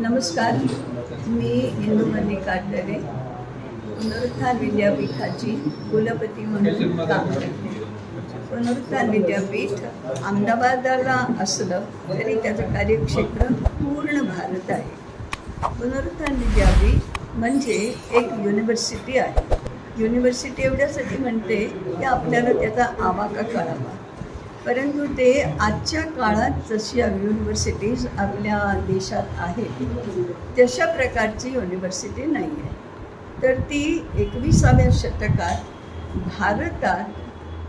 नमस्कार मी इंदू मल्लिकार्डरे पुनरुत्थान विद्यापीठाची कुलपती म्हणून काम करते. पुनरुत्थान विद्यापीठ अहमदाबादला असलं तरी त्याचं कार्यक्षेत्र पूर्ण भारत आहे. पुनरुत्थान विद्यापीठ म्हणजे एक युनिव्हर्सिटी आहे. युनिव्हर्सिटी एवढ्यासाठी म्हणते की आपल्याला त्याचा आवाका कळावा परंतु ते आजच्या काळात जशी युनिव्हर्सिटीज आपल्या देशात आहेत तशा प्रकारची युनिव्हर्सिटी नाही आहे तर ती एकविसाव्या शतकात भारतात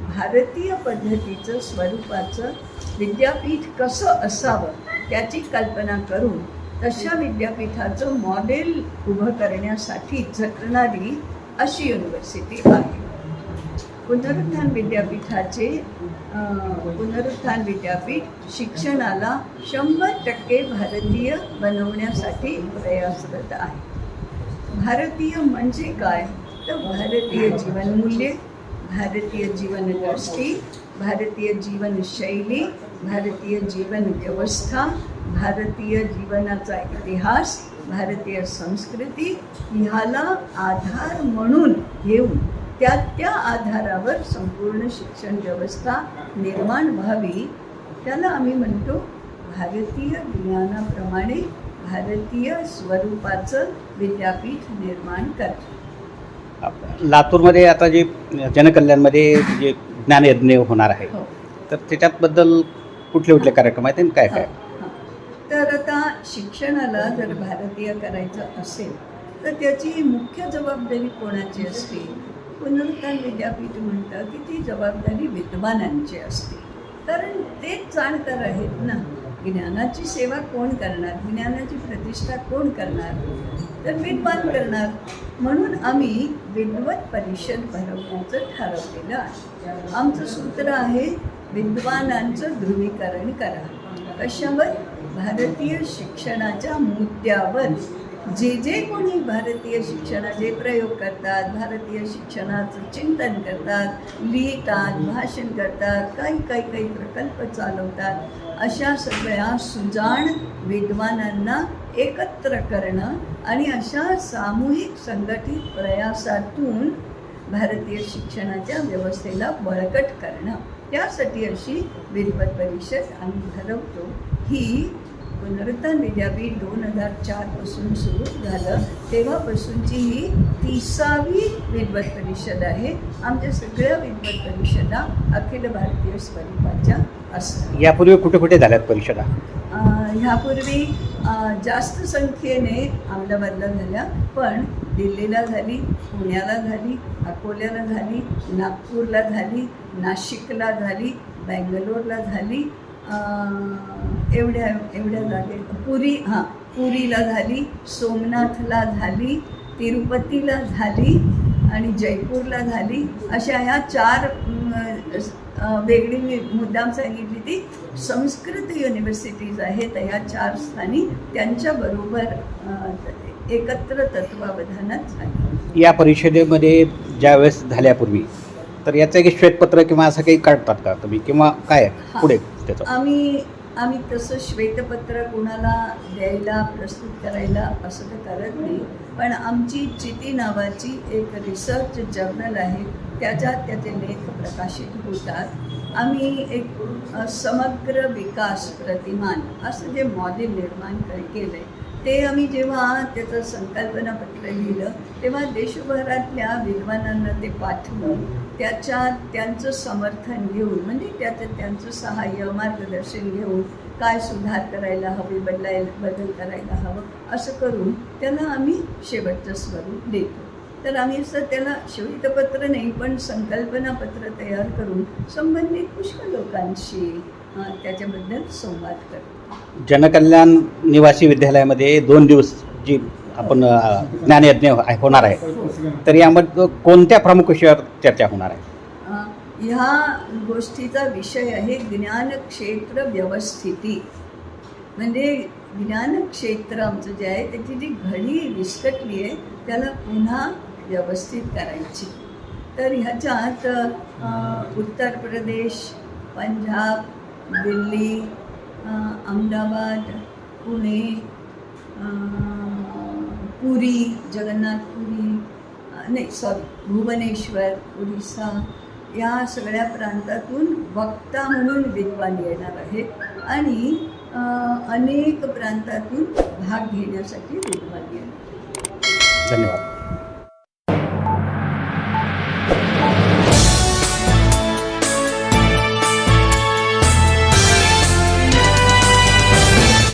भारतीय पद्धतीचं स्वरूपाचं विद्यापीठ कसं असावं त्याची कल्पना करून तशा विद्यापीठाचं मॉडेल उभं करण्यासाठी झटणारी अशी युनिव्हर्सिटी आहे. पुनरुत्थान विद्यापीठाचे पुनरुत्थान विद्यापीठ शिक्षणाला शंभर टक्के भारतीय बनवण्यासाठी प्रयासरत आहे. भारतीय म्हणजे काय? तर भारतीय जीवनमूल्ये भारतीय जीवनदृष्टी भारतीय जीवनशैली भारतीय जीवन व्यवस्था भारतीय जीवनाचा इतिहास भारतीय संस्कृती ह्याला आधार म्हणून घेऊन त्या त्या आधारावर संपूर्ण शिक्षण व्यवस्था निर्माण व्हावी. त्याला आम्ही म्हणतो भारतीय ज्ञानाप्रमाणे भारतीय स्वरूपाचं विद्यापीठ निर्माण करतो लातूरमध्ये आता जे जनकल्याणमध्ये जे ज्ञानयज्ञ होणार आहे. हो. तर त्याच्याबद्दल कुठले कुठले कार्यक्रम आहेत आणि काय काय? हां. तर आता शिक्षणाला जर भारतीय करायचं असेल तर त्याची मुख्य जबाबदारी कोणाची असते? पुनरुत्थान विद्यापीठ म्हणतं की ती जबाबदारी विद्वानांची असते. कारण तेच जाणकार आहेत ना. ज्ञानाची सेवा कोण करणार? ज्ञानाची प्रतिष्ठा कोण करणार? तर विद्वान करणार. म्हणून आम्ही विद्वत परिषद भरवण्याचं ठरवलेलं आहे. आमचं सूत्र आहे विद्वानांचं ध्रुवीकरण करा. कशावर? भारतीय शिक्षणाच्या मुद्द्यावर. जे जे कोणी भारतीय शिक्षणाचे प्रयोग करतात भारतीय शिक्षणाचं चिंतन करतात लिहितात भाषण करतात काही काही काही प्रकल्प चालवतात अशा सगळ्या सुजाण विद्वानांना एकत्र करणं आणि अशा सामूहिक संघटित प्रयासातून भारतीय शिक्षणाच्या व्यवस्थेला बळकट करणं. त्यासाठी अशी विद्वत परिषद आम्ही ठरवतो. ही पुनरुत्थान विद्यापीठ दोन हजार चारपासून सुरू झालं. तेव्हापासूनची ही तिसावी विद्वत परिषद आहे. आमच्या सगळ्या विद्वत परिषदा अखिल भारतीय स्वरूपाच्या असतात. यापूर्वी कुठे कुठे झाल्यात परिषदा? ह्यापूर्वी जास्त संख्येने अहमदाबादला झाल्या पण दिल्लीला झाली पुण्याला झाली अकोल्याला झाली नागपूरला झाली नाशिकला झाली बँगलोरला झाली एवढ्या एवढ्या जागे. पुरी हां पुरीला झाली सोमनाथला झाली तिरुपतीला झाली आणि जयपूरला झाली. अशा ह्या चार वेगळी मी मुद्दाम सांगितली ती. संस्कृत युनिव्हर्सिटीज आहेत या चार स्थानी. त्यांच्याबरोबर एकत्र तत्वावधानात झाली. या परिषदेमध्ये ज्यावेळेस झाल्यापूर्वी तर याचं एक श्वेतपत्र किंवा असं काही काढतात का तुम्ही? किंवा काय. पुढे? त्याचा. आम्ही आम्ही तसं श्वेतपत्र कोणाला द्यायला प्रस्तुत करायला असं तर करत नाही. पण आमची चिती नावाची एक रिसर्च जर्नल आहे. त्याच्यात त्याचे लेख प्रकाशित होतात. आम्ही एक समग्र विकास प्रतिमान असं जे मॉडेल निर्माण केलं आहे ते आम्ही जेव्हा त्याचं संकल्पनापत्र लिहिलं तेव्हा देशभरातल्या विद्वानांना ते पाठवून त्याच्यात त्यांचं समर्थन घेऊन म्हणजे त्याचं त्यांचं सहाय्य मार्गदर्शन घेऊन काय सुधार करायला हवे बदलायला बदल करायला हवं असं करून त्याला आम्ही शेवटचं स्वरूप देतो. तर आम्ही असं त्याला श्वेतपत्र नाही पण संकल्पनापत्र तयार करून संबंधित पुष्कळ लोकांशी त्याच्याबद्दल संवाद करतो. जनकल्याण निवासी विद्यालयामध्ये दोन दिवस जी आपण ज्ञानयज्ञ होणार आहे तर यामध्ये कोणत्या प्रमुख विषयावर चर्चा होणार आहे? ह्या गोष्टीचा विषय आहे ज्ञानक्षेत्र व्यवस्थिती. म्हणजे ज्ञानक्षेत्र आमचं जे आहे त्याची जी घडी विस्कटली आहे त्याला पुन्हा व्यवस्थित करायची. तर ह्याच्यात उत्तर प्रदेश पंजाब दिल्ली अहमदाबाद पुणे पुरी जगन्नाथपुरी नाही सॉरी भुवनेश्वर उडिसा या सगळ्या प्रांतातून वक्ता म्हणून विद्वान येणार आहेत आणि अनेक प्रांतातून भाग घेण्यासाठी विद्वान येणार धन्यवाद.